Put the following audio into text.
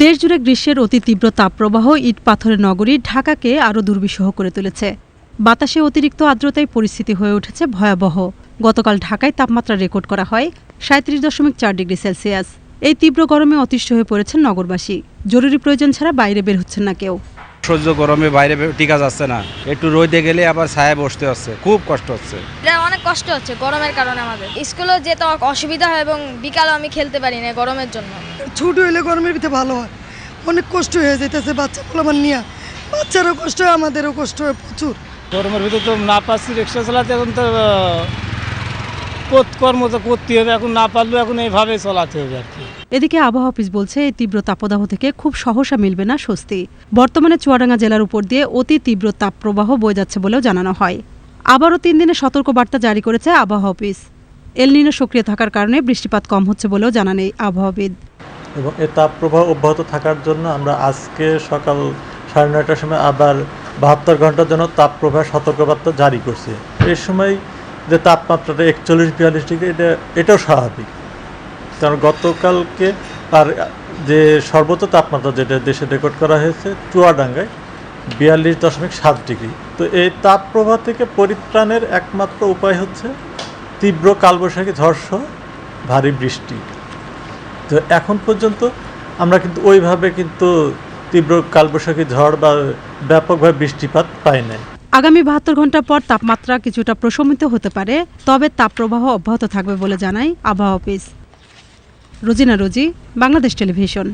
দেশজুড়ে গ্রীষ্মের অতি তীব্র তাপপ্রবাহ ইট পাথরের নগরী ঢাকাকে আরও দুর্বিষহ করে তুলেছে। বাতাসে অতিরিক্ত আর্দ্রতায় পরিস্থিতি হয়ে উঠেছে ভয়াবহ। গতকাল ঢাকায় তাপমাত্রা রেকর্ড করা হয় সাঁত্রিশ দশমিক চার ডিগ্রি সেলসিয়াস। এই তীব্র গরমে অতিষ্ঠ হয়ে পড়েছেন নগরবাসী। জরুরি প্রয়োজন ছাড়া বাইরে বের হচ্ছেন না কেউ। সহ্য গরমে বাইরে টিকা যাচ্ছে না। একটু রোদে গেলে আবার ছায়া বসতে হচ্ছে। খুব কষ্ট হচ্ছে। এটা অনেক কষ্ট হচ্ছে গরমের কারণে আমাদের। স্কুলে যেতে অসুবিধা হয় এবং বিকালে আমি খেলতে পারি না গরমের জন্য। ছুট হইলে গরমের ভিতরে ভালো হয়। অনেক কষ্ট হয়ে যাইতেছে বাচ্চা পোলাবার নিয়ে। বাচ্চারও কষ্ট হয় আমাদেরও কষ্ট হয় প্রচুর। গরমের ভিতরে তো না পাচ্ছি রিক্সা চালাতে এখন তো কর্ম তো করতে হবে এখন না পারলেও এখন এইভাবে চালাতে হবে আর কি। এদিকে আবহাওয়া অফিস বলছে এই তীব্র তাপদাহ থেকে খুব সহসা মিলবে না স্বস্তি। বর্তমানে চুয়াডাঙ্গা জেলার উপর দিয়ে অতি তীব্র তাপপ্রবাহ বয়ে যাচ্ছে বলেও জানানো হয়। আবারও তিন দিনের সতর্কবার্তা জারি করেছে আবহাওয়া অফিস। এলনিনো সক্রিয় থাকার কারণে বৃষ্টিপাত কম হচ্ছে বলেও জানান এই আবহাওয়াবিদ। এবং এ তাপপ্রবাহ অব্যাহত থাকার জন্য আমরা আজকে সকাল সাড়ে নয়টার সময় আবার বাহাত্তর ঘণ্টার জন্য তাপপ্রবাহ সতর্কবার্তা জারি করছি। এর সময় যে তাপমাত্রাটা একচল্লিশ, বিয়াল্লিশ ডিগ্রি, এটা, এটাও স্বাভাবিক। কারণ গতকালকে আর যে সর্বোচ্চ তাপমাত্রা যেটা দেশে রেকর্ড করা হয়েছে, চুয়াডাঙ্গায় বিয়াল্লিশ দশমিক সাত ডিগ্রি। তো এই তাপপ্রবাহ থেকে পরিত্রাণের একমাত্র উপায় হচ্ছে তীব্র কালবৈশাখী ঝড়সহ ভারী বৃষ্টি। তো এখন পর্যন্ত আমরা কিন্তু ওইভাবে কিন্তু তীব্র কালবৈশাখী ঝড় বা ব্যাপকভাবে বৃষ্টিপাত পাই নাই। আগামী বাহাত্তর ঘণ্টা পর তাপমাত্রা কিছুটা প্রশমিত হতে পারে, তবে তাপপ্রবাহ অব্যাহত থাকবে বলে জানায় আবহাওয়া অফিস। রোজিনা রোজি, বাংলাদেশ টেলিভিশন।